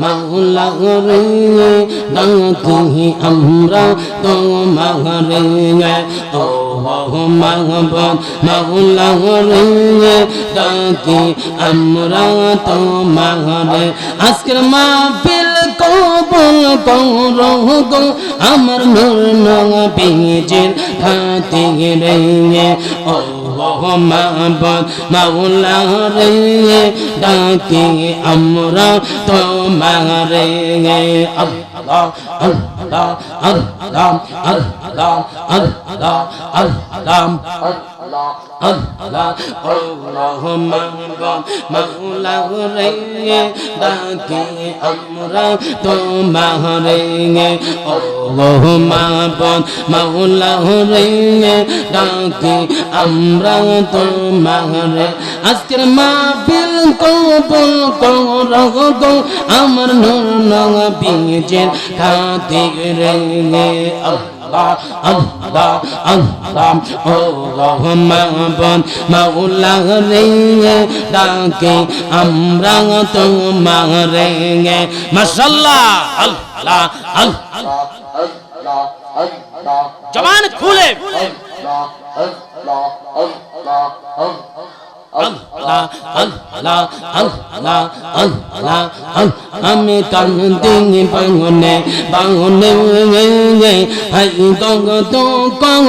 মাওলারে দাঁতি আমরা তোমারে। মহবন মাওলারে দাঁতি আমরা তোমারে। আজকের মা কবুল করো গো আমার নূর নবীজির খাতিরে রে ও মাওলা রে, ডাকি আমরা তোমারে। আল্লাহ اللهم مولا رنگے داکے امرا تمہارے گے اللهم مولا رنگے ডাকে আমরা তোমার আজকের মা বিল কবুল কর গো আমার নূর নবীজের تقرأني الله الله الله اللهم بن مولا رينه داكي أمرا تما رينه ما شاء الله الله الله جمان کھولے اللہ اللہ اللہ اللہ আমি কান্দি বাঙনে বাঙনে হাই গগ তো কং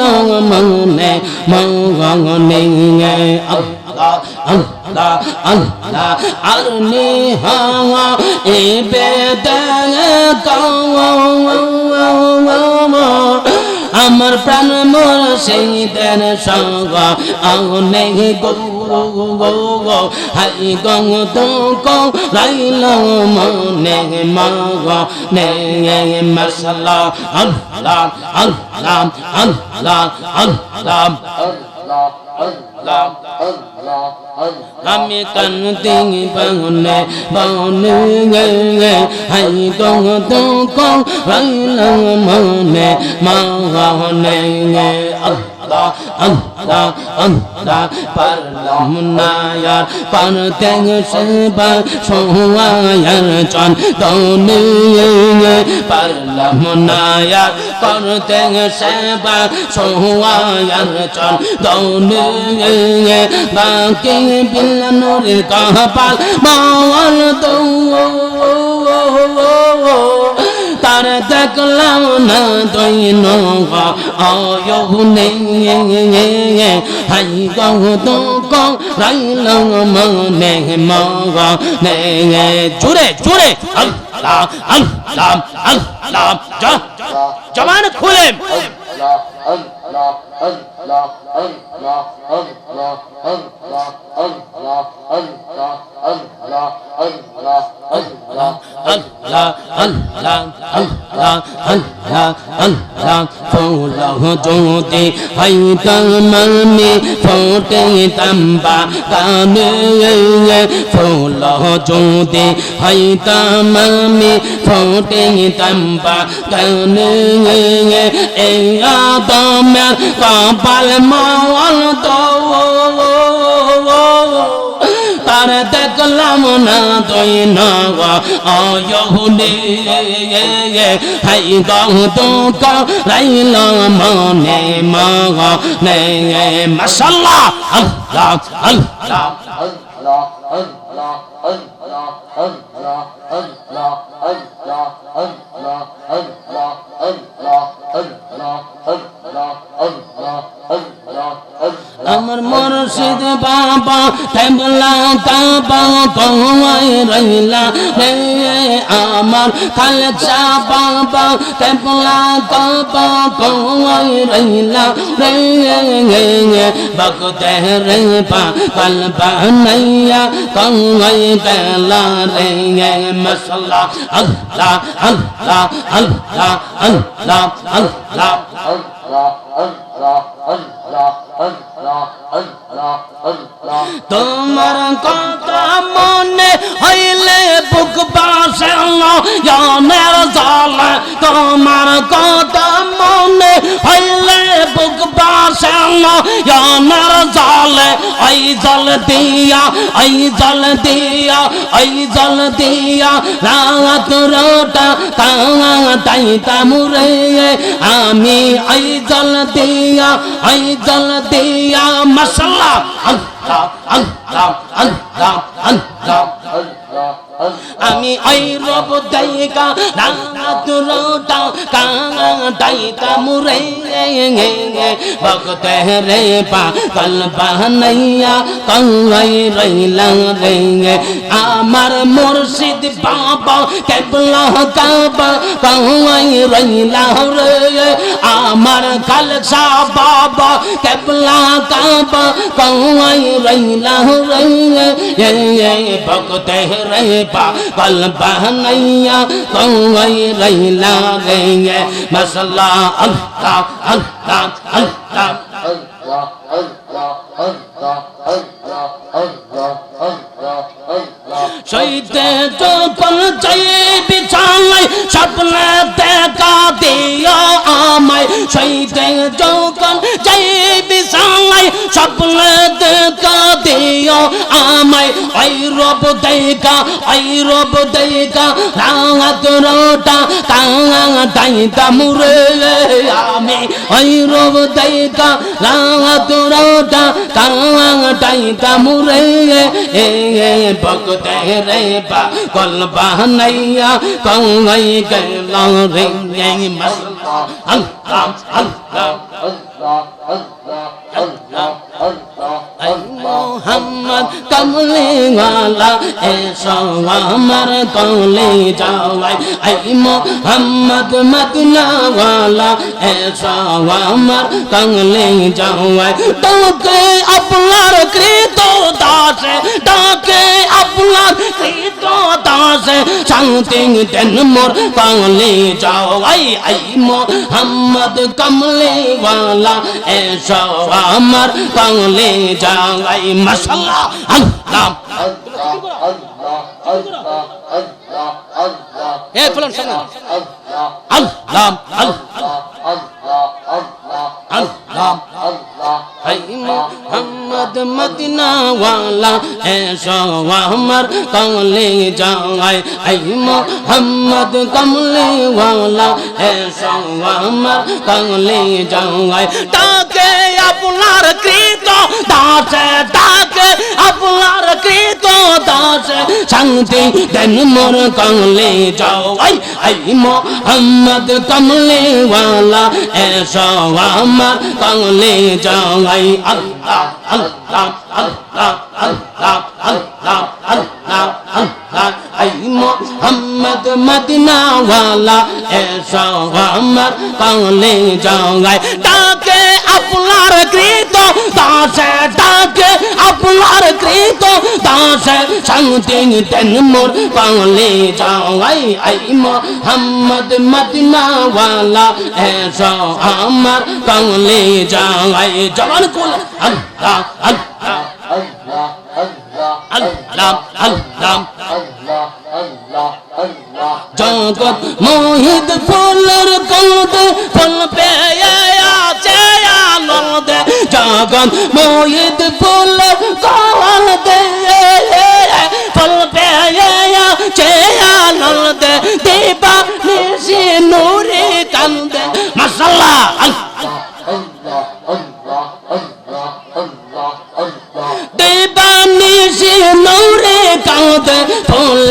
রঙ মনে মঙ্গনে আর নি হা এ বেদ কৌ আমার প্রাণ মোর সেই দেন সঙ্গ আগুনে গো গো হাই গং তো কো রাইল মনে মগ। নে মশলা আল্লাহ আল্লাহ আল্লাহ আল্লাহ। আমি কান্তি পাহনে পাহনে গে হাই কহ তো কহ রাইলা মাহনে গে আল্লাহ আল্লাহ আল্লাহ পারলাম না আর পারতে সেবা সোয়ার চন দৌনে পারলাম না আর করতে সেবা সোয়ার চন কপাল মাওয়াল দৌ তার দেখলাম না দৈন অয়নে হাই তো রাইল মনে মগ নে জুড়ে জুড়ে, আল্লাহ আল্লাহ আল্লাহ জবান খুলে যদি হাই কামে ফোটে তাম্বা কামে ফুল যদি হইতাম আমি ফুটিতাম বাগান এ আদমের কপাল মাওয়াল তো তার দেখলাম না তুই নহুনে হাই গহতো রাইল মনে মনে মশাল্লাহ, আল্লাহ আল্লাহ। আমার মুর্শিদ বাবা তেমলা কাবা কৌয়াই রইলা রে আমার খালসা বাবা তেমলা কাবা কৌয়াই রইলা রে বকতে রে। পা কল বানাইয়া কৌয়াই দেলা রে মশলা আল্লাহ আল্লাহ আল্লাহ আল্লাহ আল্লাহ। তোমার কথা মনে হইলে বুক বাসে জল। তোমার কথা মনে হইলে বাসে জনের জল ওই জল দিয়া ওই জল দিয়া ওই জল দিয়া। রাত রোটা কাঙা তাইতা মুরে আমি ওই জল দিয়া জল দিয়া। মশলা আমি ওই রব দাইকা রাত রোটা কাঙা তাইতা মুরে ভক্ত রে পা, কল বানাইয়া কঙ্গাই রইলা রে আমার মুর্শিদ বাবা, কেবলা কাবা কঙ্গাই রইলা রে আমার খালসা বাবা, কেবলা কাবা কঙ্গাই রইলা রে ভক্ত রে পা কল বানাইয়া কঙ্গাই রইলা রে মসলা আল্লাহ আল্লাহ আল্লাহ সইতে যখন চাই বিছানায় স্বপ্ন দেখা দিও আমায় যখন চাই বিছানায় স্বপ্ন দেখা দিও আমায়, ওই রব দেখা ওই রব দেখা রাত রোটা কাঙা দাইতা মুরে আমি, ওই রব দেখা রাত রোটা কাঙা দাইতা মুরে এ ভক্ত রে বা, কল বানাইয়া কঙ্গাই গেল রে মসলা আল্লাহ আল্লাহ মোহাম্মদ কমলে কামলিওয়ালা এসো আমার কলে যাওয়াই আই মোহাম্মদ মদনাওয়ালা, এসো আমার কলে যাওয়াই তোকে আপনার কৃত দাসে ডাকে আপনার কৃত দাসে শান্তি দেন মোর কলে যাওয়াই আই মোহাম্মদ কমলিওয়ালা, এসো আমার কলে যাওয়াই মশাল্লাহ আল্লাহ এ ফুলন শোনো আল্লাহ আল্লাহ আল্লাহ হাই মোহাম্মদ মদিনা ওয়ালা এসো আমার কমলে যাওয়াই হাই মোহাম্মদ, কমলে ওয়ালা। এসো আমার কমলে যাওয়াই তাকে আপনার কৃত দাসে তাকে আপনার কৃত দাসে। শান্তি দেন মোর কমলে যাওয়াই হাই মোহাম্মদ, কমলে ওয়ালা। এসো আমার কমলে যাওয়াই Allah Allah Allah. Allah Allah Allah. Allah I Muhammad Medina ওয়ালা এসো আমার কমলে যাওয়াই ডাকে আপনার কৃত দাসে ডাকে আপনার কৃত দাসে শান্তি দেন মোর কমলে যাওয়াই আই মোহাম্মদ মদিনা ওয়ালা এসো আমার কমলে যাওয়াই জবান কুল আল্লাহ আল্লাহ জগৎ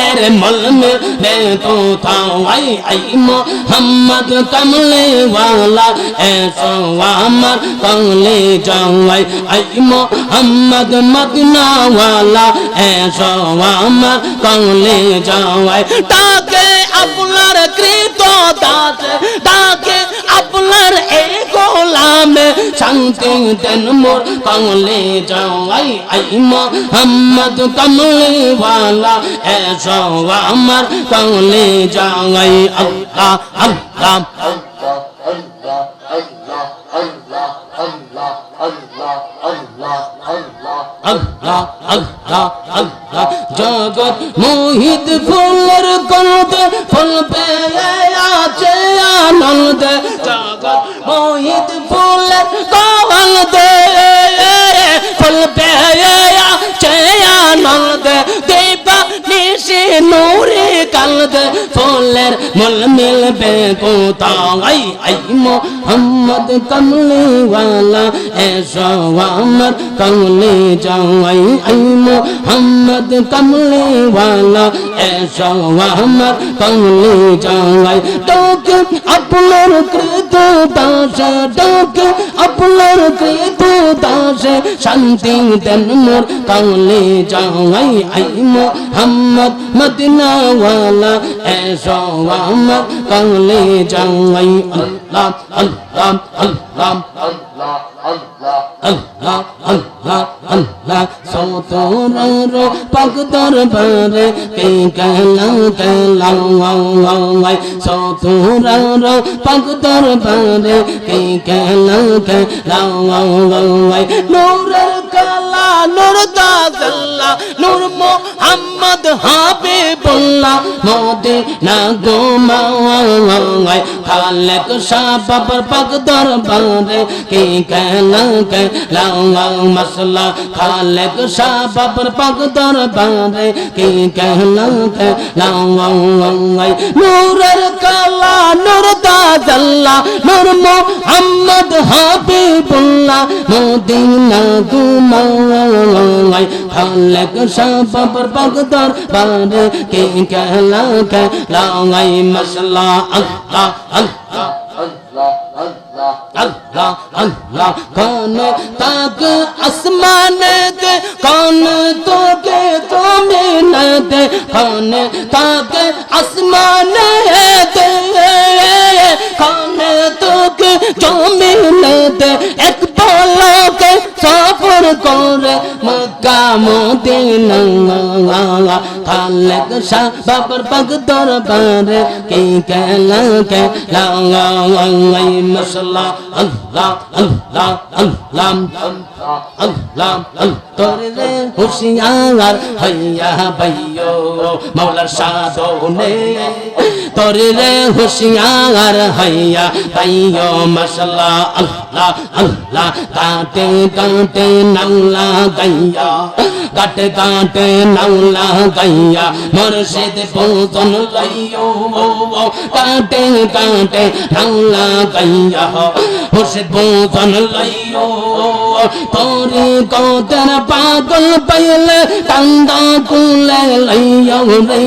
ফুলের মলমে রে তো থাওয়াই আই মোহাম্মদ কমলে ওয়ালা এসো আমার কমলে যাওয়াই আই মোহাম্মদ মদিনা ওয়ালা এসো আমার কমলে যাওয়াই তাকে আপনার কৃত দাসে তাকে আপনার এই শান্তি দেন মোর কমলে যাওয়াই আই মোহাম্মদ কমলে ওয়ালা এসো আমার কমলে যাওয়াই আল্লাহ আল্লাহ Allah, Allah, Allah, Allah, Allah, Allah, Allah, Allah, Allah, জগৎ মোহিত ফুলের কন্দে ফুল পেয়ে আছে আনন্দ। জগৎ মোহিত ফুলের গন্ধ, ফুল পেয়ে আছে আনন্দ। দেবা নিশে নূরে কালদ ফুলের মল মিলবে কোথায়? আই মোহাম্মদ কমলে ওয়ালা এসো আমার কমলে যাওয়াই আই মোহাম্মদ কমলে ওয়ালা এসো আমার কমলে যাওয়াই তোকে আপনার কৃত দাস তোকে আপনার কৃত দাস শান্তি দেন মোর কমলে যাওয়াই আই মোহাম্মদ মদিনা ওয়ালা এসো আমার কমলে যাওয়াই Allah Allah Allah Allah Allah আল্লাহ সতর পাক দরবারে কে কেলা কেলা ওয়াই সতর পাক দরবারে কে কেলা কেলা ওয়াই নূরের কালা নূর দাজাল্লা নূর মোহাম্মদ হাবিবুল্লাহ মদিনা গোমাওয়াই খালেক সাবাবার পাক দরবারে, কে কেলা কেলা মসলা? খালেক সাবাবার পাক দরবারে, কে কেলা কেলা নূরের কালা, নূর দাজাল্লা, নূর মোহাম্মদ হাবিবুল্লাহ, মদিনা গোমাওয়াই হলক সব পগদর বার কে কেলা কেলা মশলা আল্লাহ Allah Allah Allah Allah. Allah আল্লাহ কোন তাক আসমান দে কোন তোকে তুমি না দে কোন তাক আসমান দে কোন তোকে তুমি না দে এক পলকে সফর করে মক্কা মদিনা খালেক শাহ বাবার পাক দরবারে কে কেলা কেলা মশলা আল্লাহ আল্লাহ আল্লাহ আল্লাহ। তোর রে হুশিয়ার হইয়া ভাইয়ো মৌলার সাধনে। তোর রে হুশিয়ার হইয়া ভাইয়ো মশলা আল্লাহ আল্লাহ কাটে কাটে নাওলা গাইয়া কাটে কাটে নাওলা গাইয়া, মুর্শিদ পৌঁছন লাইয়ো কাটে কাটে নাওলা গাইয়া, মুর্শিদ পৌঁছন লাইয়ো। তোরে কতর পাগল পাইলে কান্দা কুলে লাইয়ো রে।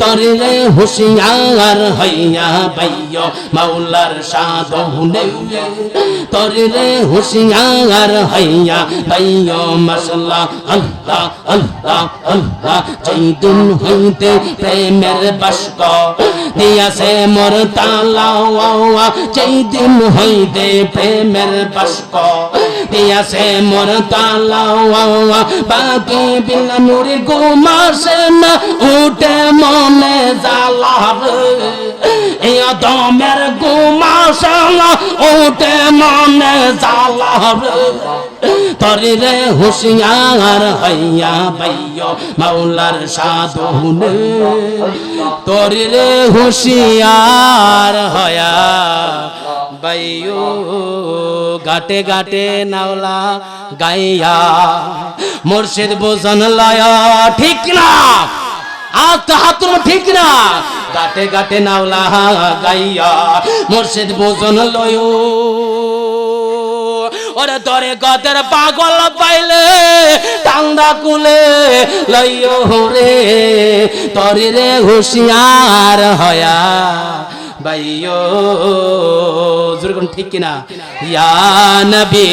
তোরে রে হুশিয়ার হইয়া বাইয়ো মাওলার সাধনে তোরে রে হুশিয়ার হইয়া বাইয়ো মশলা আল্লাহ আল্লাহ আল্লাহ। দিন হইতে প্রেমের বাস্ক দিয়াছে মোর তালা দিন হইতে প্রেমের বাস্ক দিয়াছে মোর তালা বাকি বিনা নুরি ঘুমাসে না উঠে মনে জালা এই দমের ঘুমাসে না উঠে মনে জালা তরি হুশিয়ার হইয়া বাইয়, মাওলার সাধুনে তরি হুশিয়ার হয়া বাইয় গাটে গাটে নাওলা গাইয়া, মুর্শিদ বোঝন লয়া, ঠিক না ঠিক না? গাটে গাটে নাওলা গাইয়া, মুর্শিদ বোঝন লয়। ওরে দরে গদের পাগল পাইলে টান্দা কুলে লইও রে তরে রে হুশিয়ার হয়া বাইও জোর ঠিক কিনা? ইয়া নবী।